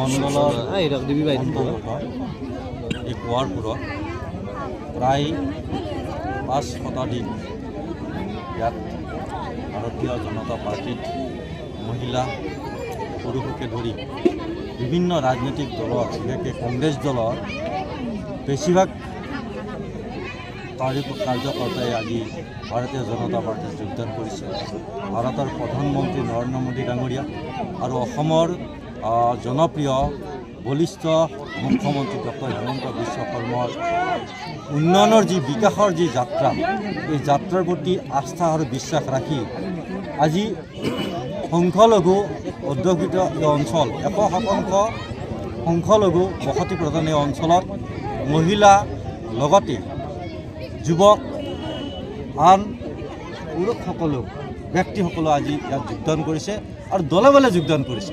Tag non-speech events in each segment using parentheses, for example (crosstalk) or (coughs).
মণ্ডলৰ এই কোৱাৰপুৰত প্ৰায় পাঁচ শতাধিক ইয়াত ভাৰতীয় জনতা পাৰ্টিত মহিলা পুৰুষকে ধৰি বিভিন্ন ৰাজনৈতিক দলৰ বিশেষকৈ কংগ্ৰেছ দলৰ বেছিভাগ কাৰ্য কাৰ্যকৰ্তাই আজি ভাৰতীয় জনতা পাৰ্টীত যোগদান কৰিছে ভাৰতৰ প্ৰধানমন্ত্ৰী নৰেন্দ্ৰ মোদী ডাঙৰীয়া আৰু অসমৰ জনপ্ৰিয় বলিষ্ঠ মুখ্যমন্ত্ৰী ডক্টৰ হিমন্ত বিশ্ব শৰ্মাৰ উন্নয়নৰ যি বিকাশৰ যি যাত্ৰা, এই যাত্ৰাৰ প্ৰতি আস্থা আৰু বিশ্বাস ৰাখি আজি সংখ্যালঘু অধ্যুষিত এই অঞ্চল, এশ শতাংশ সংখ্যালঘু বসতি প্ৰধান এই অঞ্চলত মহিলা লগতে যুৱক, আন পুৰুষসকলেও ব্যক্তিসকলে আজি ইয়াত যোগদান কৰিছে। আৰু দলে বলে যোগদান কৰিছে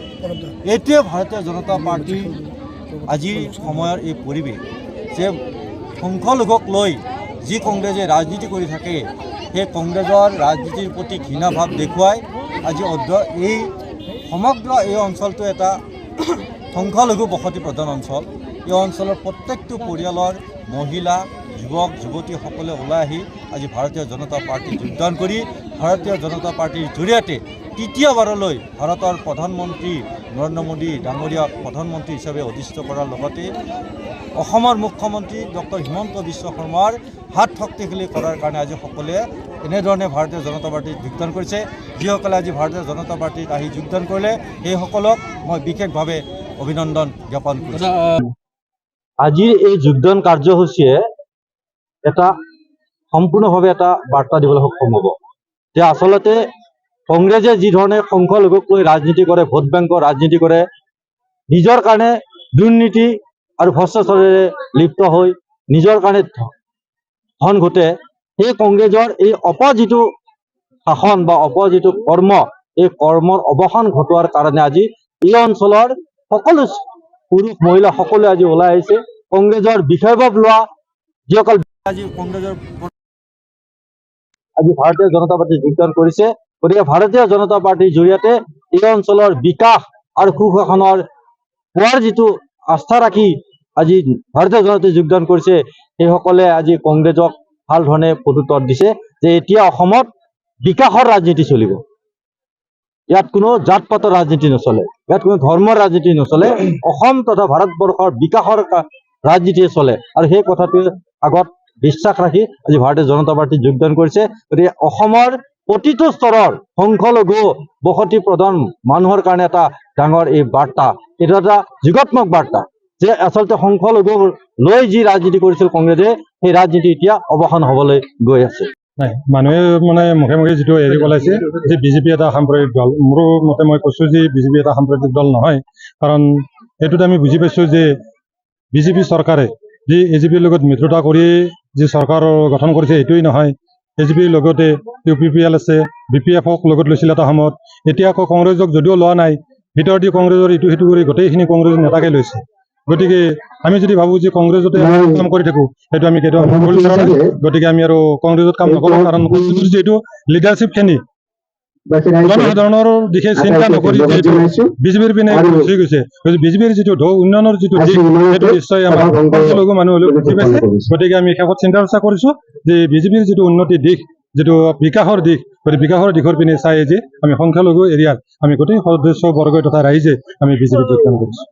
এইটোৱে ভাৰতীয় জনতা পাৰ্টীৰ আজিৰ সময়ৰ এই পৰিৱেশ, যে সংখ্যালঘুক লৈ যি কংগ্ৰেছে ৰাজনীতি কৰি থাকে, সেই কংগ্ৰেছৰ ৰাজনীতিৰ প্ৰতি ঘৃণা ভাৱ দেখুৱাই আজি অধ্য এই সমগ্ৰ এই অঞ্চলটো এটা (coughs) সংখ্যালঘু বসতি প্ৰধান অঞ্চল। এই অঞ্চলৰ প্ৰত্যেকটো পৰিয়ালৰ মহিলা, যুৱক, যুৱতীসকলে ওলাই আহি আজি ভাৰতীয় জনতা পাৰ্টীত যোগদান কৰি, ভাৰতীয় জনতা পাৰ্টীৰ জৰিয়তে তৃতীয়বাৰলৈ ভাৰতৰ প্ৰধানমন্ত্ৰী নৰেন্দ্ৰ মোদী ডাঙৰীয়াক প্ৰধানমন্ত্ৰী হিচাপে অধিষ্ঠ কৰাৰ লগতে অসমৰ মুখ্যমন্ত্ৰী ডক্টৰ হিমন্ত বিশ্ব শৰ্মাৰ হাত শক্তিশালী কৰাৰ কাৰণে আজি সকলোৱে এনেধৰণে ভাৰতীয় জনতা পাৰ্টীত যোগদান কৰিছে। যিসকলে আজি ভাৰতীয় জনতা পাৰ্টীত আহি যোগদান কৰিলে সেইসকলক মই বিশেষভাৱে অভিনন্দন জ্ঞাপন কৰিছোঁ। আজিৰ এই যোগদান কাৰ্যসূচীয়ে এটা সম্পূৰ্ণভাৱে এটা বাৰ্তা দিবলৈ সক্ষম হ'ব। যে আচলতে কংগ্ৰেছে যি ধৰণে সংখ্যালঘুক লৈ ৰাজনীতি কৰে ভোট বেংকৰ ৰাজনীতি কৰে নিজৰ কাৰণে দুৰ্নীতি আৰু ভ্ৰষ্টাচাৰেৰে লিপ্ত হৈ নিজৰ কাৰণে ধন ঘটে সেই কংগ্ৰেছৰ এই অপ যিটো শাসন বা অপ যিটো কৰ্ম এই কৰ্মৰ অৱসান ঘটোৱাৰ কাৰণে আজি এই অঞ্চলৰ সকলো পুৰুষ মহিলা সকলোৱে আজি ওলাই আহিছে। কংগ্ৰেছৰ বিষয়ভাৱ লোৱা যিসকল আজি কংগ্ৰেছৰ আজি ভাৰতীয় জনতা পাৰ্টীত যোগদান কৰিছে। গতিকে ভাৰতীয় জনতা পাৰ্টীৰ জৰিয়তে এই অঞ্চলৰ বিকাশ আৰু সুশাসনৰ হোৱাৰ যিটো আস্থা ৰাখি আজি ভাৰতীয় জনতাই যোগদান কৰিছে, সেইসকলে আজি কংগ্ৰেছক ভালো ধৰণে প্ৰত্যুত্তৰ দিছে যে এতিয়া অসমত বিকাশৰ চলিব। ইয়াত কোনো জাত পাতৰ ৰাজনীতি নচলে, ইয়াত কোনো ধৰ্মৰ ৰাজনীতি নচলে, অসম তথা ভাৰতবৰ্ষৰ বিকাশৰ ৰাজনীতিয়ে চলে। আৰু সেই কথাটোৱে আগত বিশ্বাস ৰাখি আজি ভাৰতীয় জনতা পাৰ্টীত যোগদান কৰিছে। গতিকে অসমৰ প্ৰতিটো স্তৰৰ সংখ্যালঘু বসতি প্ৰধান মানুহৰ কাৰণে এটা ডাঙৰ এই বাৰ্তা। এইটো এটা যুগাত্মক বাৰ্তা যে আচলতে সংখ্যালঘু লৈ যি ৰাজনীতি কৰিছিল কংগ্ৰেছে, সেই ৰাজনীতি এতিয়া অৱসান হ'বলৈ গৈ আছে। মানুহে মানে মুখে মুখে যিটো হেৰি ওলাইছে যে বিজেপি এটা সাম্প্ৰদায়িক দল, মোৰো মতে মই কৈছো যে বিজেপি এটা সাম্প্ৰদায়িক দল নহয়, কাৰণ এইটোত আমি বুজি পাইছো যে বিজেপি চৰকাৰে যি এ জি পিৰ লগত মিত্ৰতা কৰি যি চৰকাৰ গঠন কৰিছে, এইটোৱেই নহয়। এ জি পিৰ লগতে ইউ পি পি এল আছে বি পি এফক লগত লৈছিল এটা সময়ত। এতিয়া আকৌ কংগ্ৰেছক যদিও লোৱা নাই ভিতৰত দি কংগ্ৰেছৰ ইটো সিটো কৰি গোটেইখিনি কংগ্ৰেছ নেতাকে লৈছে। গতিকে আমি যদি ভাবো যে কংগ্ৰেছতে কাম কৰি থাকো সেইটো আমি কেতিয়াও গতিকে আমি আৰু কংগ্ৰেছত কাম নকৰো কাৰণ যিটো লিডাৰশ্বিপখিনি জনসাধাৰণৰ দিশে চিন্তা নকৰি যিহেতু বিজেপিৰ পিনে গুচি গৈছে। গতিকে বিজেপিৰ যিটো ঢৌ উন্নয়নৰ যিটো দিশ সেইটো নিশ্চয় আমাৰ সংখ্যালঘু মানুহ বুজি পাইছে গতিকে আমি শেষত চিন্তা চৰ্চা কৰিছো যে বিজেপিৰ যিটো উন্নতিৰ দিশ যিটো বিকাশৰ দিশ গতিকে বিকাশৰ দিশৰ পিনে চাই যে আমি সংখ্যালঘু এৰিয়াত আমি গোটেই সদস্য বৰ্গ তথা ৰাইজে আমি বিজেপিত যোগদান কৰিছো।